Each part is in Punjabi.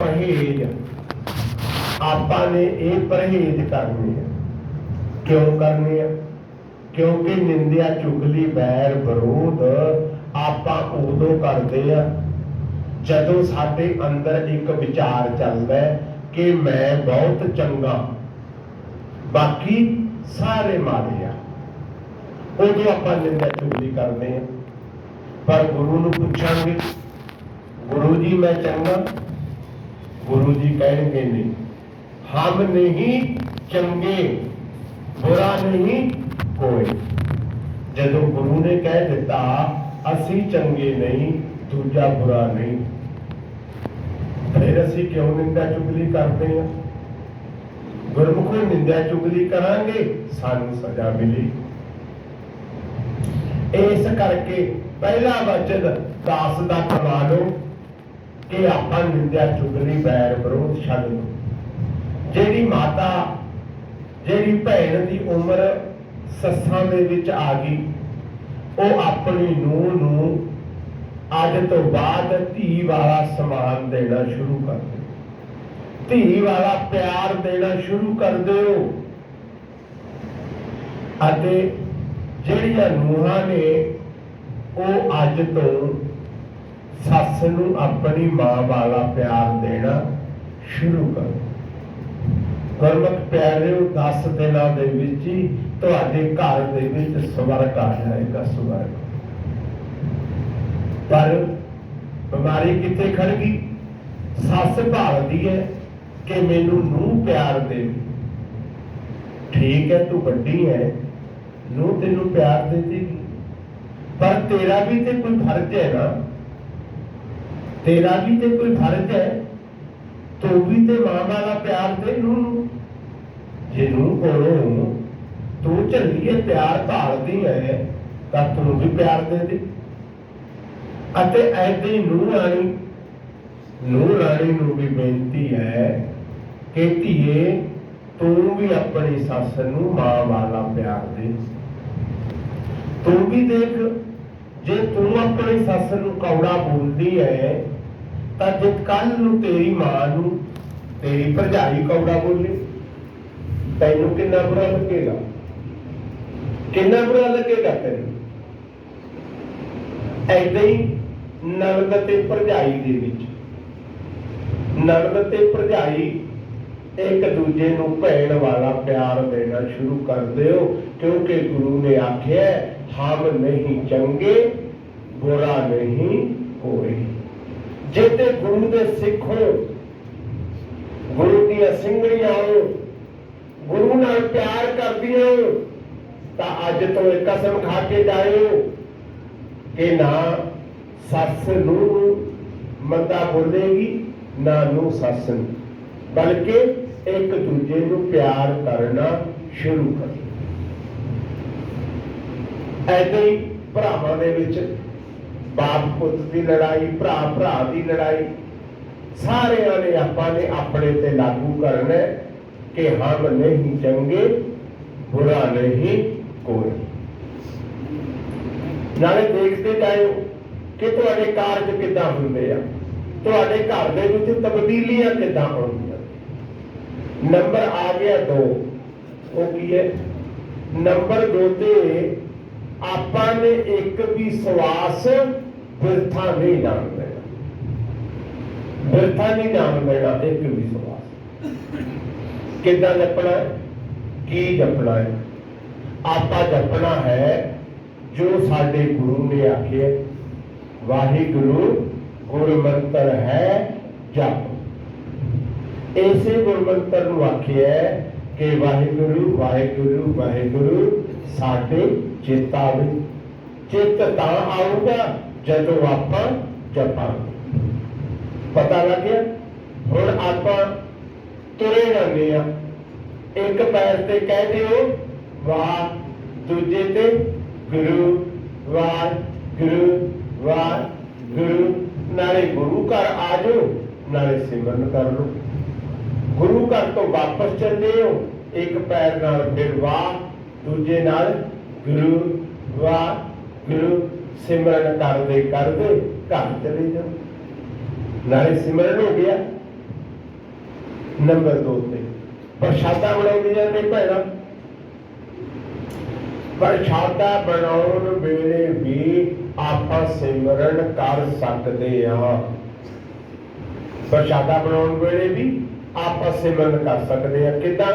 ਪਰਹੇਜ਼। ਆਪਾਂ ਨੇ ਇਹ ਪਰਹੇਜ਼ ਕਰਨੇ ਆ ਕਿਉਂ ਕਰਨੇ ਆ ਕਿਉਂਕਿ ਨਿੰਦਿਆ, ਚੁਗਲੀ ਬੈਰ ਵਿਰੋਧ ਆਪਾਂ ਉਦੋਂ ਕਰਦੇ ਆ ਜਦੋਂ ਸਾਡੇ ਅੰਦਰ ਇੱਕ ਵਿਚਾਰ ਚੱਲਦਾ ਕਿ ਮੈਂ ਬਹੁਤ ਚੰਗਾ, ਬਾਕੀ ਸਾਰੇ ਮਾੜੇ ਆ। ਉਦੋਂ ਆਪਾਂ ਨਿੰਦਿਆ, ਚੁਗਲੀ ਕਰਦੇ ਆ ਪਰ ਗੁਰੂ ਨੂੰ ਪੁੱਛਾਂਗੇ, ਗੁਰੂ ਜੀ, ਮੈਂ ਚੰਗਾ ਗੁਰੂ ਜੀ ਕਹਿਣਗੇ ਨਹੀਂ। ਹਮ ਨਹੀਂ ਚੰਗੇ, ਬੁਰਾ ਨਹੀਂ ਕੋਈ। ਜਦੋਂ ਗੁਰੂ ਨੇ ਕਹਿ ਦਿੱਤਾ, ਅਸੀਂ ਚੰਗੇ ਨਹੀਂ, ਦੂਜਾ ਬੁਰਾ ਨਹੀਂ। ਫਿਰ ਅਸੀਂ ਕਿਉਂ ਨਿੰਦਾ ਚੁਗਲੀ ਕਰਦੇ ਹਾਂ? ਗੁਰਮੁਖੀ ਨਿੰਦਾ ਚੁਗਲੀ ਕਰਾਂਗੇ, ਸਾਨੂੰ ਸਜ਼ਾ ਮਿਲੀ। ਇਸ ਕਰਕੇ ਪਹਿਲਾ ਵਚਨ ਦਾਸ ਦਾ ਕਮਾ ਲਓ ਕਿ ਆਪਾਂ ਨਿੰਦਿਆ ਚੁਗਲੀ ਬੈਰ ਵਿਰੋਧ ਛੱਡ ਦੋ ਜਿਹੜੀ ਮਾਤਾ, ਜਿਹੜੀ ਭੈਣ ਦੀ ਉਮਰ ਸੱਸਾਂ ਦੇ ਵਿੱਚ ਆ ਗਈ, ਉਹ ਆਪਣੀ ਨੂੰਹ ਨੂੰ ਅੱਜ ਤੋਂ ਬਾਅਦ ਧੀ ਵਾਲਾ ਸਮਾਨ ਦੇਣਾ ਸ਼ੁਰੂ ਕਰ ਦੇ ਧੀ ਵਾਲਾ ਪਿਆਰ ਦੇਣਾ ਸ਼ੁਰੂ ਕਰ ਦਿਓ। ਅਤੇ ਜਿਹੜੀਆਂ ਨੂੰਹਾਂ ਨੇ ਉਹ ਅੱਜ ਤੋਂ ਸੱਸ ਨੂੰ ਆਪਣੀ ਮਾਂ ਵਾਲਾ ਪਿਆਰ ਦੇਣਾ ਸ਼ੁਰੂ ਕਰੋ। ਗੁਰਮੁਖ ਪਿਆਰਿਓ 10 ਦਿਨਾਂ ਦੇ ਵਿੱਚ ਹੀ ਤੁਹਾਡੇ ਘਰ ਦੇ ਵਿੱਚ ਸਵਰਗ ਆ ਜਾਏਗਾ, ਸਵਰਗ। ਪਰ ਬਿਮਾਰੀ ਕਿੱਥੇ ਖੜ ਗਈ? ਸੱਸ ਭਾਲਦੀ ਹੈ ਕਿ ਮੈਨੂੰ ਨੂੰ ਪਿਆਰ ਦੇ। ਠੀਕ ਹੈ, ਤੂੰ ਵੱਡੀ ਹੈ ਨੂੰ ਤੈਨੂੰ ਪਿਆਰ ਦੇ ਦੇਗੀ। ਪਰ ਤੇਰਾ ਵੀ ਤੇ ਕੋਈ ਫਰਜ਼ ਹੈ ਨਾ? ਤੇਰਾ ਵੀ ਤੇ ਕੋਈ ਫਰਜ਼ ਹੈ? ਤੂੰ ਵੀ ਤੇ ਮਾਂ ਵਾਲਾ ਪਿਆਰ ਦੇ ਨੂੰ? ਜੇ ਨੂੰ ਕੋਲੋਂ ਤੂੰ ਝੱਲੀਏ ਪਿਆਰ ਭਾਲਦੀ ਹੈ ਤਾਂ ਤੂੰ ਵੀ ਪਿਆਰ ਦੇ ਦੇ। ਅਤੇ ਐਦੀ ਨੂੰ ਰਾਣੀ ਨੂੰ ਰਾਣੀ ਨੂੰ ਵੀ ਬੇਨਤੀ ਹੈ ਕਿ ਧੀਏ, ਤੂੰ ਵੀ ਆਪਣੀ ਸੱਸ ਨੂੰ ਮਾਂ ਵਾਲਾ ਪਿਆਰ ਦੇ। ਤੂੰ ਵੀ ਦੇਖ, ਜੇ ਤੂੰ ਆਪਣੀ ਸੱਸ ਨੂੰ ਕੌੜਾ ਬੋਲਦੀ ਹੈ ਤਾਂ ਜੇ ਕੱਲ ਨੂੰ ਤੇਰੀ ਮਾਂ ਨੂੰ, ਤੇਰੀ ਭਰਜਾਈ ਕੌੜਾ ਬੋਲੇ, ਤੈਨੂੰ ਕਿੰਨਾ ਬੁਰਾ ਲੱਗੇਗਾ? ਕਿੰਨਾ ਬੁਰਾ ਲੱਗੇਗਾ ਤੈਨੂੰ? ਐਦਾਂ ਹੀ ਨਣਦ ਤੇ ਭਰਜਾਈ ਦੇ ਵਿੱਚ। ਨਣਦ ਤੇ ਭਰਜਾਈ ਇੱਕ ਦੂਜੇ ਨੂੰ ਭੈਣ ਵਾਲਾ ਪਿਆਰ ਦੇਣਾ ਸ਼ੁਰੂ ਕਰ ਦਿਓ, ਕਿਉਂਕਿ ਗੁਰੂ ਨੇ ਆਖਿਆ, ਹਮ ਨਹੀਂ ਚੰਗੇ, ਬੁਰਾ ਨਹੀਂ ਕੋਈ ਜੇ ਗੁਰੂ ਦੇ ਸਿੱਖ ਹੋ, ਗੁਰੂ ਦੀਆਂ ਸਿੰਘੜੀਆਂ ਹੋ, ਗੁਰੂ ਨਾਲ ਪਿਆਰ ਕਰਦੀਆਂ ਹੋ, ਤਾਂ ਅੱਜ ਤੋਂ ਇਹ ਕਸਮ ਖਾ ਕੇ ਜਾਇਓ ਕਿ ਨਾ ਸੱਸ ਨੂੰ ਮੰਦਾ ਬੋਲੇਗੀ, ਨਾ ਨੂੰ ਸੱਸ ਨੂੰ। ਬਲਕਿ ਇੱਕ ਦੂਜੇ ਨੂੰ ਪਿਆਰ ਕਰਨਾ ਸ਼ੁਰੂ ਕਰੋ। ਐਦਾਂ ਹੀ ਭਰਾਵਾਂ ਦੇ ਵਿੱਚ ਬਾਪ ਪੁੱਤ ਦੀ ਲੜਾਈ, ਭਰਾ ਭਰਾ ਦੀ ਲੜਾਈ, ਸਾਰਿਆਂ ਨੇ ਆਪਾਂ ਨੇ ਆਪਣੇ ਤੇ ਲਾਗੂ ਕਰਨਾ ਕਿ ਹਮ ਨਹੀਂ ਚੰਗੇ ਬੁਰਾ ਨਹੀਂ ਕੋਈ। ਨਾਲੇ ਦੇਖਦੇ ਜਾਇਓ ਕਿ ਤੁਹਾਡੇ ਕਾਰਜ ਕਿੱਦਾਂ ਹੁੰਦੇ ਆ। ਤੁਹਾਡੇ ਘਰ ਦੇ ਵਿੱਚ ਤਬਦੀਲੀਆਂ ਕਿੱਦਾਂ ਆਉਂਦੀਆਂ? ਨੰਬਰ ਆ ਗਿਆ 2 ਉਹ ਕੀ ਹੈ? ਨੰਬਰ 2 ਤੇ ਆਪਾਂ ਨੇ ਇੱਕ ਵੀ ਸਵਾਸ ਬਿਰਥਾ ਨਹੀਂ ਜਾਣ ਦੇਣਾ। ਬਿਰਥਾ ਨਹੀਂ ਜਾਣ ਦੇਣਾ, ਇੱਕ ਵੀ ਸਵਾਸ ਕਿੱਦਾਂ ਜਪਣਾ ਹੈ? ਕੀ ਜਪਣਾ ਹੈ? ਆਪਾਂ ਜਪਣਾ ਹੈ ਜੋ ਸਾਡੇ ਗੁਰੂ ਨੇ ਆਖਿਆ ਵਾਹਿਗੁਰੂ, ਗੁਰਮੰਤਰ ਹੈ, ਜਪ। ਇਸੇ ਗੁਰਮੰਤਰ ਨੂੰ ਆਖਿਆ ਕਿ ਵਾਹਿਗੁਰੂ ਵਾਹਿਗੁਰੂ ਵਾਹਿਗੁਰੂ, ਸਾਡੇ ਚਿੱਤ ਆਵੇ ਚਿੱਤ ਤਾਂ ਆਊਗਾ ਜਦੋਂ ਆਪਾਂ ਜਪਾਂਗੇ। ਪਤਾ ਲੱਗਿਆ? ਹੁਣ ਆਪਾਂ ਤੁਰੇ ਜਾਂਦੇ ਆ। ਇੱਕ ਪੈਰ ਤੇ ਕਹਿ ਦਿਓ, ਵਾਹ, ਦੂਜੇ ਤੇ ਗੁਰੂ, ਵਾਹ ਗੁਰੂ ਵਾਹ, ਗੁਰੂ। ਨਾਲੇ ਗੁਰੂ ਘਰ ਆ ਜਾਓ, ਨਾਲੇ ਸਿਮਰਨ ਕਰ ਲਓ। ਗੁਰੂ ਘਰ ਤੋਂ ਵਾਪਸ ਚੱਲੇ ਹੋ, ਇੱਕ ਪੈਰ ਨਾਲ ਫਿਰ ਵਾਹ, ਦੂਜੇ ਨਾਲ ਗੁਰੂ, ਵਾਹ, ਗੁਰੂ। ਸਿਮਰਨ ਕਰਦੇ ਕਰਦੇ ਘਰ ਚਲੇ ਜਾਓ। ਨਾਲੇ ਸਿਮਰਨ ਹੋ ਗਿਆ। ਨੰਬਰ 2 ਤੇ ਪ੍ਰਸ਼ਾਦਾ ਬਣਾਉਂਦੀਆਂ ਨੇ ਭੈਣਾਂ। ਪ੍ਰਸ਼ਾਦਾ ਬਣਾਉਣ ਵੇਲੇ ਵੀ ਆਪਾਂ ਸਿਮਰਨ ਕਰ ਸਕਦੇ ਹਾਂ। ਪ੍ਰਸ਼ਾਦਾ ਬਣਾਉਣ ਵੇਲੇ ਵੀ ਆਪਾਂ ਸਿਮਰਨ ਕਰ ਸਕਦੇ ਹਾਂ। ਕਿਦਾਂ?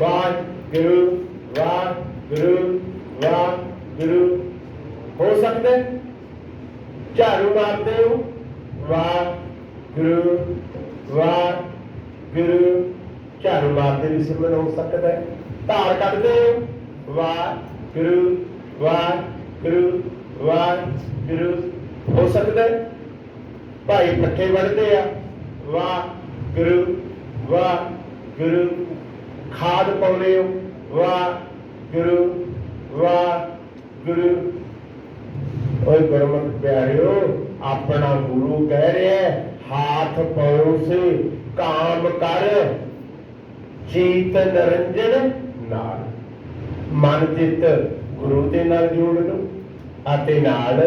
ਵਾਹਿਗੁਰੂ ਵਾਹਿਗੁਰੂ ਵਾਹਿਗੁਰੂ। ਹੋ ਸਕਦਾ? ਝਾੜੂ ਮਾਰਦੇ ਹੋ। ਵਾਹਿਗੁਰੂ ਵਾਹਿਗੁਰੂ ਝਾੜੂ ਮਾਰਦੇ ਵੀ ਸਿਮਰਨ ਹੋ ਸਕਦਾ ਹੈ। ਧਾਰ ਕੱਢਦੇ ਹੋ। ਵਾਹਿਗੁਰੂ ਵਾਹਿਗੁਰੂ ਵਾਹਿਗੁਰੂ ਹੋ ਸਕਦਾ ਭਾਈ ਪੱਠੇ ਵੜਦੇ ਆ। ਵਾਹ, ਗੁਰੂ ਵਾਹ, ਗੁਰੂ। ਖਾਦ ਪਾਉਂਦੇ ਹੋ। ਵਾਹ, ਗੁਰੂ ਵਾਹ, ਗੁਰੂ। ਓਏ ਗੁਰਮਤਿ ਪਿਆਰਿਓ, ਆਪਣਾ ਗੁਰੂ ਕਹਿ ਰਿਹਾ ਹਾਥ ਪਰੋਸੇ ਕਾਮ ਕਰ, ਚੀਤ ਨਰੰਜਨ ਨਾਲ। ਮਨ ਚਿੱਤ ਗੁਰੂ ਦੇ ਨਾਲ ਜੋੜ ਲਓ ਅਤੇ ਨਾਲ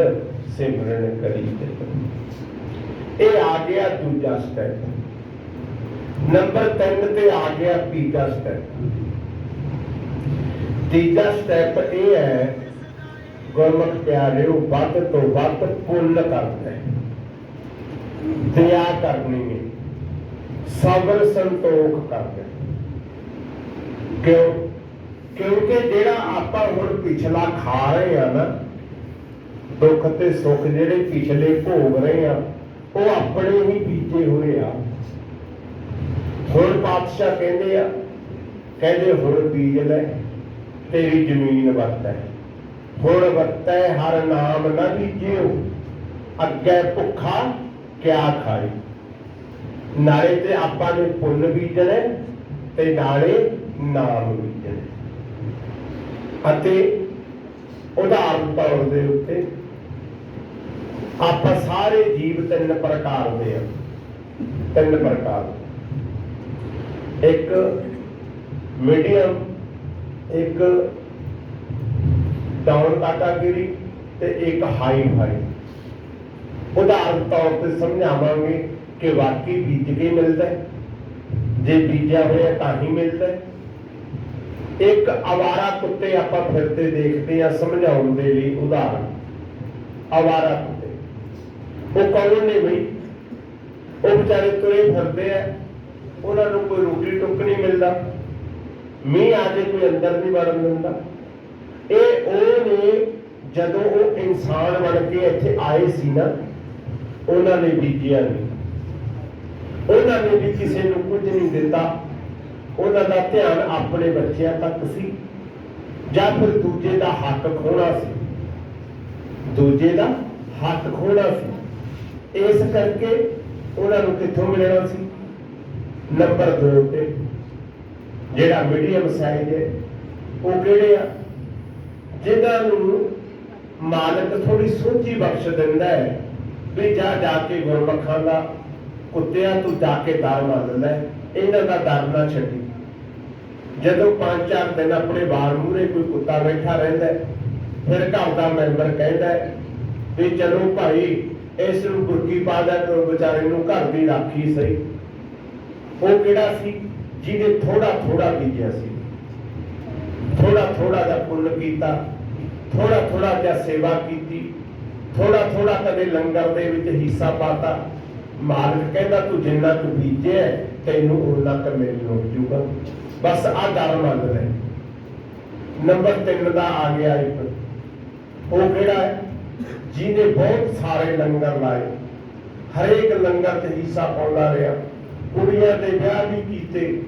ਸਿਮਰਨ ਕਰੀ ਚੱਲੋ ਇਹ ਆ ਗਿਆ ਦੂਜਾ ਸਟੈਪ ਨੰਬਰ 3 ਤੇ ਆ ਗਿਆ ਤੀਜਾ ਸਟੈਪ ਤੀਜਾ ਸਟੈਪ ਇਹ ਹੈ ਗੁਰਮਤ ਪਿਆਰਿਓ, ਵੱਧ ਤੋਂ ਵੱਧ ਪੁੰਨ ਕਰਨਾ ਦਇਆ ਕਰਨੀ ਹੈ। ਸਬਰ ਸੰਤੋਖ ਕਰਨਾ ਕਿਉਂ? ਕਿਉਂਕਿ ਜਿਹੜਾ ਆਪਾਂ ਹੁਣ ਪਿਛਲਾ ਖਾ ਰਹੇ ਆ ਨਾ, ਦੁੱਖ ਤੇ ਸੁੱਖ ਜਿਹੜੇ ਪਿਛਲੇ ਭੋਗ ਰਹੇ ਆ ਉਹ ਆਪਣੇ ਹੀ ਬੀਜੇ ਹੋਏ ਆ। ਹੁਣ ਪਾਤਸ਼ਾਹ ਕਹਿੰਦੇ ਆ, ਕਹਿੰਦੇ ਹੁਣ ਬੀਜ ਲੈ, ਤੇਰੀ ਜ਼ਮੀਨ ਵਰਤੈ ਹੁਣ ਵਰਤੈ ਹਰ ਨਾਮ ਨਾ ਬੀਜਿਓ ਅੱਗੇ ਭੁੱਖਾ ਕਿਆ ਖਾਏ? ਨਾਲੇ ਤੇ ਆਪਾਂ ਨੇ ਪੁੰਨ ਬੀਜਣੇ ਤੇ ਨਾਲੇ ਨਾਮ ਬੀਜਣੇ। ਅਤੇ ਉਦਾਹਰਨ ਤੌਰ ਦੇ ਉੱਤੇ ਆਪਾਂ ਸਾਰੇ ਜੀਵ ਤਿੰਨ ਪ੍ਰਕਾਰ ਦੇ ਆ। ਤਿੰਨ ਪ੍ਰਕਾਰ। ਇੱਕ ਮੀਡੀਅਮ, ਇੱਕ ਡਾਊਨ ਕੈਟਾਗਰੀ ਤੇ ਇੱਕ ਹਾਈ ਹਾਈ ਉਦਾਹਰਨ ਤੌਰ ਤੇ ਸਮਝਾਵਾਂਗੇ ਕਿ ਵਾਕਈ ਬੀਜ ਕੇ ਮਿਲਦਾ ਹੈ। ਜੇ ਬੀਜਿਆ ਹੋਇਆ ਤਾਂ ਹੀ ਮਿਲਦਾ ਹੈ। ਇੱਕ ਆਵਾਰਾ ਕੁੱਤੇ ਆਪਾਂ ਫਿਰਦੇ ਦੇਖਦੇ ਆ ਸਮਝਾਉਣ ਦੇ ਲਈ ਉਦਾਹਰਨ ਆਵਾਰਾ ਕੁੱਤੇ ਉਹ ਕੌਣ ਨੇ ਬਈ ਉਹ ਵਿਚਾਰੇ ਤੁਰੇ ਫਿਰਦੇ ਆ ਉਹਨਾਂ ਨੂੰ ਕੋਈ ਰੋਟੀ ਟੁੱਕ ਨਹੀਂ ਮਿਲਦਾ ਮੀਂਹ ਆ ਜੇ ਕੋਈ ਅੰਦਰ ਨਹੀਂ ਵੜਨ ਦਿੰਦਾ ਇਹ ਉਹ ਨੇ ਜਦੋਂ ਉਹ ਇਨਸਾਨ ਬਣ ਕੇ ਇੱਥੇ ਆਏ ਸੀ ਨਾ, ਉਹਨਾਂ ਨੇ ਬੀਜਿਆ ਨਹੀਂ। ਉਹਨਾਂ ਨੇ ਵੀ ਕਿਸੇ ਨੂੰ ਕੁਝ ਨਹੀਂ ਦਿੱਤਾ। ਉਹਨਾਂ ਦਾ ਧਿਆਨ ਆਪਣੇ ਬੱਚਿਆਂ ਤੱਕ ਸੀ। ਜਾਂ ਫਿਰ ਦੂਜੇ ਦਾ ਹੱਕ ਖੋਣਾ ਸੀ। ਦੂਜੇ ਦਾ ਹੱਕ ਖੋਣਾ ਸੀ। ਇਸ ਕਰਕੇ ਉਹਨਾਂ ਨੂੰ ਕਿੱਥੋਂ ਮਿਲਣਾ ਸੀ? ਨੰਬਰ 2 ਤੇ ਜਿਹੜਾ ਮੀਡੀਅਮ ਸਾਈਜ਼ ਹੈ ਉਹ ਕਿਹੜੇ ਆ? ਜਿਨ੍ਹਾਂ ਨੂੰ ਮਾਲਕ ਥੋੜੀ ਸੋਚੀ ਬਖਸ਼ ਦਿੰਦਾ ਹੈ ਵੀ ਜਾ ਜਾ ਕੇ ਗੁਰਮਖਾਂ ਦਾ, ਕੁੱਤਿਆਂ ਤੂੰ ਜਾ ਕੇ ਦਰ ਮੰਨ ਲੈ, ਇਹਨਾਂ ਦਾ ਦਰ ਨਾ ਛੱਡੀ। ਜਦੋਂ ਪੰਜ, ਚਾਰ ਦਿਨ ਆਪਣੇ ਬਾਹਰ ਮੂਰੇ ਕੋਈ ਕੁੱਤਾ ਬੈਠਾ ਰਹਿੰਦਾ ਫਿਰ ਘਰ ਦਾ ਮੈਂਬਰ ਕਹਿੰਦਾ ਵੀ ਚਲੋ ਭਾਈ, ਇਸ ਨੂੰ ਗੁਰਕੀ ਪਾ ਦਿਆ ਤੇ ਵਿਚਾਰੇ ਨੂੰ ਘਰ ਦੀ ਰਾਖੀ ਸਹੀ। ਉਹ ਕਿਹੜਾ ਸੀ? ਜਿਹਨੇ ਥੋੜਾ ਥੋੜਾ ਬੀਜਿਆ ਸੀ। ਥੋੜਾ ਥੋੜਾ ਦਾ ਪੁੰਨ ਕੀਤਾ। ਥੋੜਾ ਥੋੜਾ ਜਿਹਾ ਸੇਵਾ ਕੀਤੀ ਥੋੜਾ ਥੋੜਾ ਕਦੇ ਲੰਗਰ ਦੇ ਵਿੱਚ ਹਿੱਸਾ ਪਾਤਾ। ਮਾਲਕ ਕਹਿੰਦਾ, ਤੂੰ ਜਿੰਨਾ ਤੂੰ ਬੀਜਿਆ, ਤੈਨੂੰ ਉਹਨਾਂ ਕ ਮਿਲ ਲੁੱਟ ਜੂਗਾ। ਬਸ ਆ ਦਰ ਮੰਨ ਲੈ। ਨੰਬਰ 3 ਦਾ ਆ ਗਿਆ ਇੱਕ। ਉਹ ਕਿਹੜਾ ਹੈ? ਜਿਹਨੇ ਬਹੁਤ ਸਾਰੇ ਲੰਗਰ ਲਾਏ, ਹਰੇਕ ਲੰਗਰ ਤੇ ਹਿੱਸਾ ਪਾਉਂਦਾ ਰਿਹਾ। ਕੁੜੀਆਂ ਦੇ ਵਿਆਹ ਵੀ ਕੀਤੇ।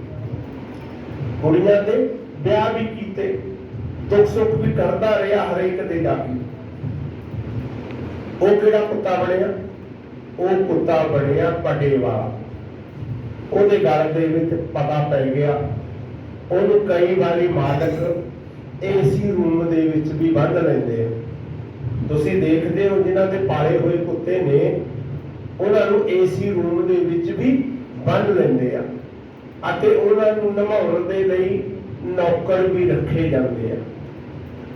ਕੁੜੀਆਂ ਦੇ ਵਿਆਹ ਵੀ ਕੀਤੇ। ਦੁੱਖ ਸੁੱਖ ਵੀ ਕਰਦਾ ਰਿਹਾ ਹਰੇਕ ਦੇ ਜਾ ਉਹ ਕਿਹੜਾ ਕੁੱਤਾ ਬਣਿਆ? ਉਹ ਕੁੱਤਾ ਬਣਿਆ ਪਟੇਵਾ। ਉਹਦੇ ਗਲ ਦੇ ਵਿੱਚ ਪਤਾ ਪੈ ਗਿਆ, ਉਹਨੂੰ ਕਈ ਵਾਰੀ ਮਾਲਕ ਏਸੀ ਰੂਮ ਦੇ ਵਿੱਚ ਵੀ ਬੰਦ ਲੈਂਦੇ ਆ। ਤੁਸੀਂ ਦੇਖਦੇ ਹੋ ਜਿਨ੍ਹਾਂ ਦੇ ਪਾਲੇ ਹੋਏ ਕੁੱਤੇ ਨੇ, ਉਹਨਾਂ ਨੂੰ ਏਸੀ ਰੂਮ ਦੇ ਵਿੱਚ ਵੀ ਬੰਨ ਲੈਂਦੇ ਆ। ਅਤੇ ਉਹਨਾਂ ਨੂੰ ਨਮਾਉਣ ਦੇ ਲਈ ਨੌਕਰ ਵੀ ਰੱਖੇ ਜਾਂਦੇ ਆ।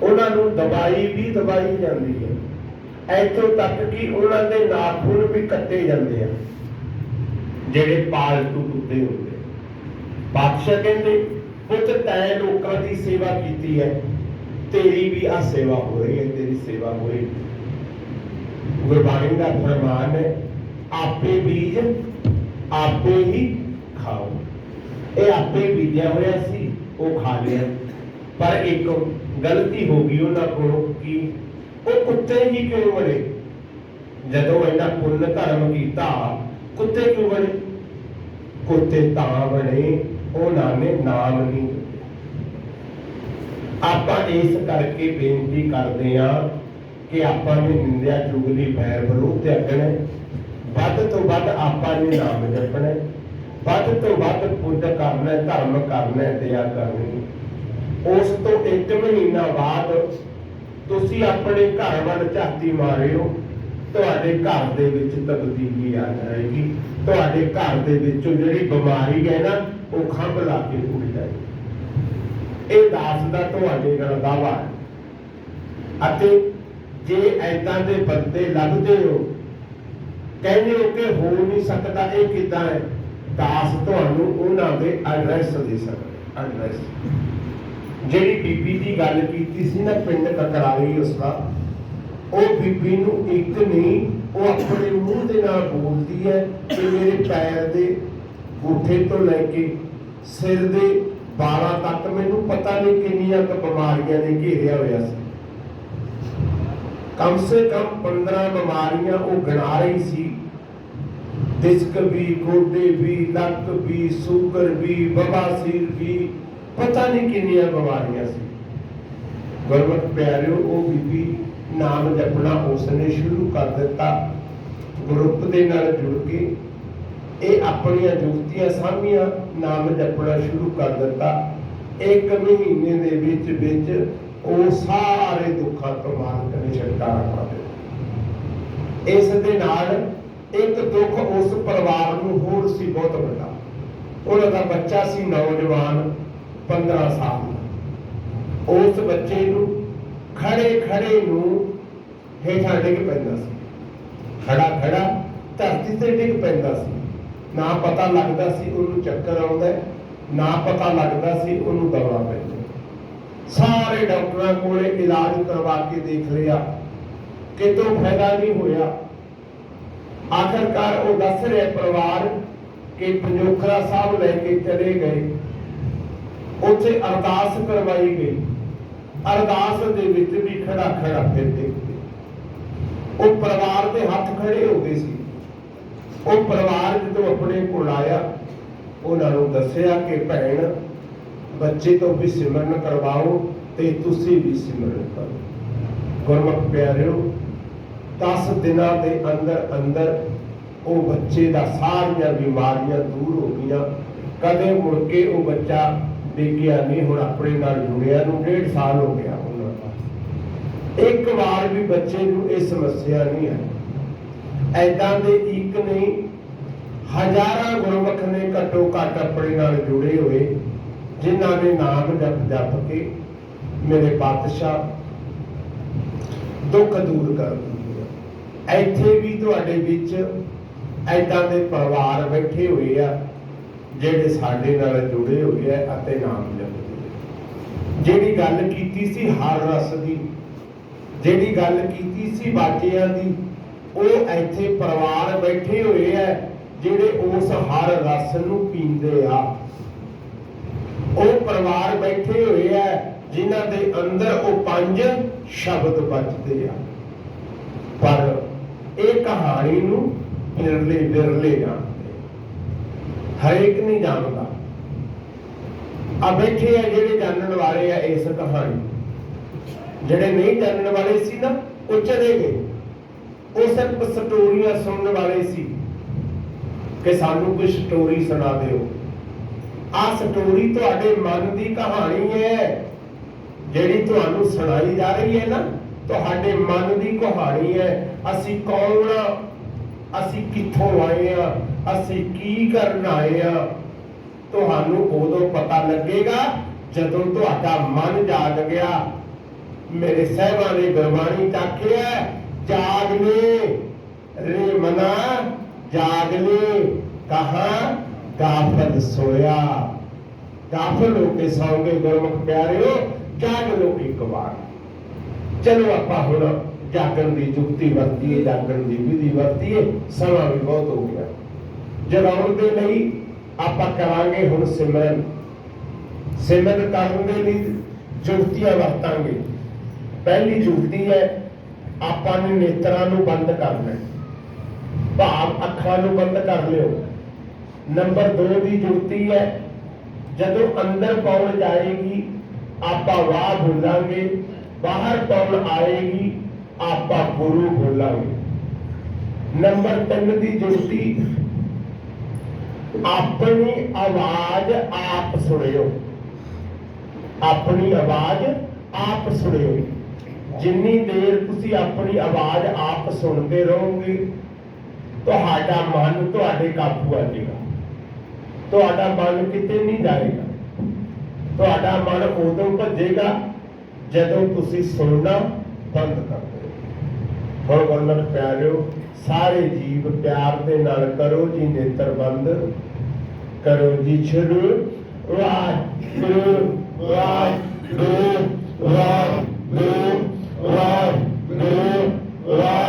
ਉਹਨਾਂ ਨੂੰ ਦਵਾਈ ਵੀ ਦਵਾਈ ਜਾਂਦੀ ਹੈ। ਇੱਥੋਂ ਤੱਕ ਕਿ ਉਹਨਾਂ ਦੇ ਨਾਖੂਨ ਵੀ ਕੱਟੇ ਜਾਂਦੇ ਆ। ਜਿਹੜੇ ਪਾਲਤੂ ਕੁੱਤੇ ਹੁੰਦੇ ਬਾਦਸ਼ਾਹ ਕਹਿੰਦੇ, ਪੁੱਤ, ਤੈਂ ਲੋਕਾਂ ਦੀ ਸੇਵਾ ਕੀਤੀ ਹੈ। ਤੇਰੀ ਵੀ ਆ ਸੇਵਾ ਹੋ ਰਹੀ ਹੈ, ਤੇਰੀ ਸੇਵਾ ਹੋਈ ਗੁਰਬਾਣੀ ਦਾ ਫਰਮਾਨ ਹੈ, ਆਪੇ ਬੀਜ, ਆਪੇ ਹੀ ਖਾਓ। ਇਹ ਆਪੇ ਬੀਜਿਆ ਹੋਇਆ ਸੀ, ਉਹ ਖਾ ਲਿਆ। ਪਰ ਇੱਕ ਗਲਤੀ ਹੋ ਗਈ ਉਹਨਾਂ ਕੋਲੋਂ ਕਿ ਉਹ ਕੁੱਤੇ ਹੀ ਕਿਉਂ ਬਣੇ ਜਦੋਂ ਇਹਨਾਂ ਪੁੰਨ ਧਰਮ ਕੀਤਾ ਕੁੱਤੇ ਕਿਉਂ ਬਣੇ ਕੁੱਤੇ ਤਾਂ ਬਣੇ ਉਹਨਾਂ ਨੇ ਨਾਮ ਨਹੀਂ ਦਿੱਤੇ। ਆਪਾਂ ਇਸ ਕਰਕੇ ਬੇਨਤੀ ਕਰਦੇ ਹਾਂ ਕਿ ਆਪਾਂ ਨੇ ਨਿੰਦਿਆ ਚੁਗਲੀ ਪੈਰ ਵਿਰੋਧ ਤਿਆਗਣਾ ਹੈ। ਵੱਧ ਤੋਂ ਵੱਧ ਆਪਾਂ ਨੇ ਨਾਮ ਜਪਣਾ ਹੈ। ਵੱਧ ਤੋਂ ਵੱਧ ਪੁੰਨ ਕਰਨਾ ਹੈ, ਧਰਮ ਕਰਨਾ ਹੈ, ਦਇਆ ਕਰਨੀ ਹੈ। ਉਸ ਤੋਂ ਇੱਕ ਮਹੀਨਾ ਬਾਅਦ ਤੁਸੀਂ ਆਪਣੇ ਘਰ ਵੱਲ ਝਾਤੀ ਮਾਰਿਓ, ਤੁਹਾਡੇ ਘਰ ਦੇ ਵਿੱਚ ਤਬਦੀਲੀ ਆ ਜਾਏਗੀ। ਤੁਹਾਡੇ ਘਰ ਦੇ ਵਿੱਚੋਂ ਜਿਹੜੀ ਬਿਮਾਰੀ ਹੈ ਨਾ, ਉਹ ਖੰਭ ਲਾ ਕੇ ਉੱਡ ਜਾਏਗੀ। ਇਹ ਦਾਸ ਦਾ ਤੁਹਾਡੇ ਨਾਲ ਦਾਵਾ ਹੈ। ਅਤੇ ਜੇ ਐਦਾਂ ਦੇ ਬੰਦੇ ਲੱਭਦੇ ਹੋ, ਕਹਿੰਦੇ ਹੋ ਕਿ ਹੋ ਨਹੀਂ ਸਕਦਾ, ਇਹ ਕਿਦਾਂ ਹੈ? ਦਾਸ ਤੁਹਾਨੂੰ ਉਹਨਾਂ ਦੇ ਐਡਰੈਸ ਦੇ ਸਕਦਾ ਐਡਰੈਸ ਜਿਹੜੀ ਬੀਬੀ ਦੀ ਗੱਲ ਕੀਤੀ ਸੀ ਨਾ ਪਿੰਡ ਕਕਰਾਲੀ ਉਸਦਾ, ਉਹ ਬੀਬੀ ਨੂੰ ਇੱਕ ਨਹੀਂ, ਉਹ ਆਪਣੇ ਮੂੰਹ ਦੇ ਨਾਲ ਬੋਲਦੀ ਹੈ ਕਿ ਮੇਰੇ ਪੈਰ ਦੇ ਗੂਠੇ ਤੋਂ ਲੈ ਕੇ ਸਿਰ ਦੇ ਵਾਲਾਂ ਤੱਕ ਮੈਨੂੰ ਪਤਾ ਨਹੀਂ ਕਿੰਨੀਆਂ ਕੁ ਬਿਮਾਰੀਆਂ ਨੇ ਘੇਰਿਆ ਹੋਇਆ ਸੀ। ਕਮ ਸੇ ਕਮ 15 ਬਿਮਾਰੀਆਂ ਉਹ ਗਿਣਾ ਰਹੀ ਸੀ। ਡਿਸਕ ਵੀ, ਗੋਡੇ ਵੀ ਲੱਕ ਵੀ, ਸ਼ੂਗਰ ਵੀ ਬਵਾਸੀਰ ਵੀ ਪਤਾ ਨਹੀਂ ਕਿੰਨੀਆਂ ਬਿਮਾਰੀਆਂ ਸੀ। ਗੁਰਮਤ ਪਿਆਰਿਓ, ਉਹ ਬੀਬੀ ਨਾਮ ਜਪਣਾ ਉਸਨੇ ਸ਼ੁਰੂ ਕਰ ਦਿੱਤਾ। ਗਰੁੱਪ ਦੇ ਨਾਲ ਜੁੜ ਕੇ ਇਹ ਆਪਣੀਆਂ ਜੁਗਤੀਆਂ ਸਾਂਭੀਆਂ, ਨਾਮ ਜਪਣਾ ਸ਼ੁਰੂ ਕਰ ਦਿੱਤਾ। ਇੱਕ ਮਹੀਨੇ ਦੇ ਵਿੱਚ ਵਿੱਚ ਉਹ ਸਾਰੇ ਦੁੱਖਾਂ ਤੋਂ ਮਾਲਕ ਨੇ ਛੁਟਕਾਰਾ ਪਾ ਦਿੱਤਾ। ਇਸ ਦੇ ਨਾਲ ਇੱਕ ਦੁੱਖ ਉਸ ਪਰਿਵਾਰ ਨੂੰ ਹੋਰ ਸੀ, ਬਹੁਤ ਵੱਡਾ। ਉਹਨਾਂ ਦਾ ਬੱਚਾ ਸੀ, ਨੌਜਵਾਨ। 15 ਸਾਲ ਉਸ ਬੱਚੇ ਨੂੰ ਖੜੇ ਖੜੇ ਨੂੰ ਹੇਠਾਂ ਡਿੱਗ ਪੈਂਦਾ ਸੀ। ਖੜਾ ਖੜਾ ਧਰਤੀ ਤੇ ਡਿੱਗ ਪੈਂਦਾ ਸੀ। ਨਾ ਪਤਾ ਲੱਗਦਾ ਸੀ ਉਹਨੂੰ ਚੱਕਰ ਆਉਂਦਾ ਨਾ ਪਤਾ ਲੱਗਦਾ ਸੀ ਉਹਨੂੰ ਦਵਾ ਪੈਂਦਾ ਸਾਰੇ ਡਾਕਟਰਾਂ ਕੋਲੇ ਇਲਾਜ ਕਰਵਾ ਕੇ ਦੇਖ ਲਿਆ। ਕਿਤੋਂ ਫਾਇਦਾ ਨਹੀਂ ਹੋਇਆ। ਆਖਰਕਾਰ ਉਹ ਦੱਸ ਰਿਹਾ ਪਰਿਵਾਰ ਕਿ ਪੰਜੋਖਰਾ ਸਾਹਿਬ ਲੈ ਕੇ ਚਲੇ ਗਏ। ਉੱਥੇ ਅਰਦਾਸ ਕਰਵਾਈ ਗਈ। ਅਰਦਾਸ ਦੇ ਵਿੱਚ ਵੀ ਖੜਾ ਖੜਾ ਫਿਰ ਦੇਖਦੇ। ਉਹ ਪਰਿਵਾਰ ਦੇ ਹੱਥ ਖੜੇ ਹੋ ਗਏ ਸੀ। ਉਹ ਪਰਿਵਾਰ ਜਦੋਂ ਆਪਣੇ ਕੋਲ ਆਇਆ, ਉਹਨਾਂ ਨੂੰ ਦੱਸਿਆ ਕਿ ਭੈਣ, ਬੱਚੇ ਤੋਂ ਵੀ ਸਿਮਰਨ ਕਰਵਾਓ ਤੇ ਤੁਸੀਂ ਵੀ ਸਿਮਰਨ ਕਰੋ। ਗੁਰਮੁਖ ਪਿਆਰਿਓ 10 ਦਿਨਾਂ ਦੇ ਅੰਦਰ ਅੰਦਰ ਉਹ ਬੱਚੇ ਦਾ ਸਾਰੀਆਂ ਬਿਮਾਰੀਆਂ ਦੂਰ ਹੋ ਗਈਆਂ। ਕਦੇ ਮੁੜ ਕੇ ਉਹ ਬੱਚਾ ਡਿੱਗਿਆ ਨਹੀਂ ਹੁਣ ਆਪਣੇ ਨਾਲ ਜੁੜਿਆ ਨੂੰ ਡੇਢ ਸਾਲ ਹੋ ਗਿਆ ਉਹਨਾਂ ਦਾ ਇੱਕ ਵਾਰ ਵੀ ਬੱਚੇ ਨੂੰ ਇਹ ਸਮੱਸਿਆ ਨਹੀਂ ਆਈ। ਐਦਾਂ ਦੇ ਇੱਕ ਨਹੀਂ, ਹਜ਼ਾਰਾਂ ਗੁਰਮੁਖ ਨੇ ਘੱਟੋ ਘੱਟ ਆਪਣੇ ਨਾਲ ਜੁੜੇ ਹੋਏ, ਜਿਨ੍ਹਾਂ ਨੇ ਨਾਮ ਜਪ ਜਪ ਕੇ ਮੇਰੇ ਪਾਤਸ਼ਾਹ ਦੁੱਖ ਦੂਰ ਕਰ ਦਿੰਦੇ ਇੱਥੇ ਵੀ ਤੁਹਾਡੇ ਵਿੱਚ ਐਦਾਂ ਦੇ ਪਰਿਵਾਰ ਬੈਠੇ ਹੋਏ ਆ। ਜਿਹੜੇ ਸਾਡੇ ਨਾਲ ਜੁੜੇ ਹੋਏ ਆ ਅਤੇ ਨਾਮ ਜਪਦੇ ਜਿਹੜੀ ਗੱਲ ਕੀਤੀ ਸੀ ਹਰ ਰਸ ਦੀ, ਜਿਹੜੀ ਗੱਲ ਕੀਤੀ ਸੀ ਬਾਜਿਆਂ ਦੀ, ਉਹ ਇੱਥੇ ਪਰਿਵਾਰ ਬੈਠੇ ਹੋਏ ਆ, ਜਿਹੜੇ ਉਸ ਹਰ ਰਸ ਨੂੰ ਪੀਂਦੇ ਆ। ਉਹ ਪਰਿਵਾਰ ਬੈਠੇ ਹੋਏ ਆ, ਜਿਨ੍ਹਾਂ ਦੇ ਅੰਦਰ ਉਹ ਪੰਜ ਸ਼ਬਦ ਬਚਦੇ ਆ। ਪਰ ਇਹ ਕਹਾਣੀ ਨੂੰ ਵਿਰਲੇ ਵਿਰਲੇ ਜਾਣਦੇ ਹਰੇਕ ਨਹੀਂ ਜਾਣਦਾ। ਆ ਬੈਠੇ ਆ ਜਿਹੜੇ ਜਾਣਨ ਵਾਲੇ ਆ ਇਸ ਕਹਾਣੀ। ਜਿਹੜੇ ਨਹੀਂ ਜਾਣਨ ਵਾਲੇ ਸੀ ਨਾ, ਉਹ ਚਲੇ ਗਏ। ਉਹ ਸਿਰਫ ਸਟੋਰੀਆਂ ਸੁਣਨ ਵਾਲੇ ਸੀ ਕਿ ਸਾਨੂੰ ਕੋਈ ਸਟੋਰੀ ਸੁਣਾ ਦਿਓ। ਆ ਸਟੋਰੀ ਤੁਹਾਡੇ ਮਨ ਦੀ ਕਹਾਣੀ ਹੈ। ਜਿਹੜੀ ਤੁਹਾਨੂੰ ਸੁਣਾਈ ਜਾ ਰਹੀ ਹੈ ਨਾ, ਤੁਹਾਡੇ ਮਨ ਦੀ ਕਹਾਣੀ ਹੈ। ਅਸੀਂ ਕੌਣ ਅਸੀਂ ਕਿੱਥੋਂ ਆਏ ਆ? ਅਸੀਂ ਕੀ ਕਰਨ ਆਏ ਆ? ਤੁਹਾਨੂੰ ਉਦੋਂ ਪਤਾ ਲੱਗੇਗਾ ਜਦੋਂ ਤੁਹਾਡਾ ਮਨ ਜਾਗ ਗਿਆ। ਮੇਰੇ ਸਹਿਬਾਂ ਨੇ ਗੁਰਬਾਣੀ ਤਾਕਿਆ ਜਾਗ ਲੈ, ਰੇ ਮਨਾ, ਜਾਗ ਲੈ। ਕਹਾ, ਗਾਫਲ ਸੋਇਆ। ਗਾਫਲ ਹੋ ਕੇ ਸੌਂਗੇ ਗੁਰਮੁਖ ਪਿਆਰਿਓ, ਜਾਗ ਲੋ ਇੱਕ ਵਾਰ ਚਲੋ ਆਪਾਂ ਹੁਣ ਜਾਗਣ ਦੀ ਜੁਗਤੀ ਵਰਤੀਏ ਜਾਗਣ ਦੀ ਵਿਧੀ ਵਰਤੀਏ ਸਮਾਂ ਵੀ ਬਹੁਤ ਹੋ ਗਿਆ। ਜਗਾਉਣ ਦੇ ਲਈ ਆਪਾਂ ਕਰਾਂਗੇ ਹੁਣ ਸਿਮਰਨ। ਸਿਮਰਨ ਕਰਨ ਦੇ ਲਈ ਜੁਗਤੀਆਂ ਵਰਤਾਂਗੇ। ਪਹਿਲੀ ਜੁਗਤੀ ਹੈ, ਆਪਾਂ ਨੇ ਨੇਤਰਾਂ ਨੂੰ ਬੰਦ ਕਰਨਾ ਭਾਵ ਅੱਖਾਂ ਨੂੰ ਬੰਦ ਕਰ ਲਿਓ। ਨੰਬਰ 2 ਦੀ ਜੁਗਤੀ ਹੈ, ਜਦੋਂ ਅੰਦਰ ਪੌਣ ਜਾਏਗੀ, ਆਪਾਂ ਵਾਹ ਬੋਲਾਂਗੇ ਬਾਹਰ ਪੌਣ ਆਏਗੀ ਆਪਾਂ ਗੁਰੂ ਬੋਲਾਂਗੇ ਨੰਬਰ 3 ਦੀ ਜੁਗਤੀ ਆਪਣੀ ਆਵਾਜ਼ ਆਪ ਸੁਣਿਓ ਆਪਣੀ ਆਵਾਜ਼ ਆਪ ਸੁਣਿਓ ਜਿੰਨੀ ਦੇਰ ਤੁਸੀਂ ਆਪਣੀ ਆਵਾਜ਼ ਆਪ ਸੁਣਦੇ ਰਹੋਗੇ ਤੁਹਾਡਾ ਮਨ ਤੁਹਾਡੇ ਕਾਬੂ ਆ ਜਾਏਗਾ ਤੁਹਾਡਾ ਮਨ ਕਿਤੇ ਨਹੀਂ ਜਾਏਗਾ ਤੁਹਾਡਾ ਮਨ ਉਦੋਂ ਭੱਜੇਗਾ ਜਦੋਂ ਤੁਸੀਂ ਸੁਣਨਾ ਬੰਦ ਕਰਦੇ ਗੁਰਵੰਦਨ ਪਿਆਰਿਓ, ਸਾਰੇ ਜੀਵ ਪਿਆਰ ਦੇ ਨਾਲ ਕਰੋ ਜੀ ਨੇਤਰ ਬੰਦ। ਕਰੋ ਜੀ ਛੁਰੂ ਵਾਹਿਗੁਰੂ ਵਾਹਿਗੁਰੂ ਵਾਹਿਗੁਰੂ ਵਾਹਿਗੁਰੂ ਵਾਹਿਗੁਰੂ।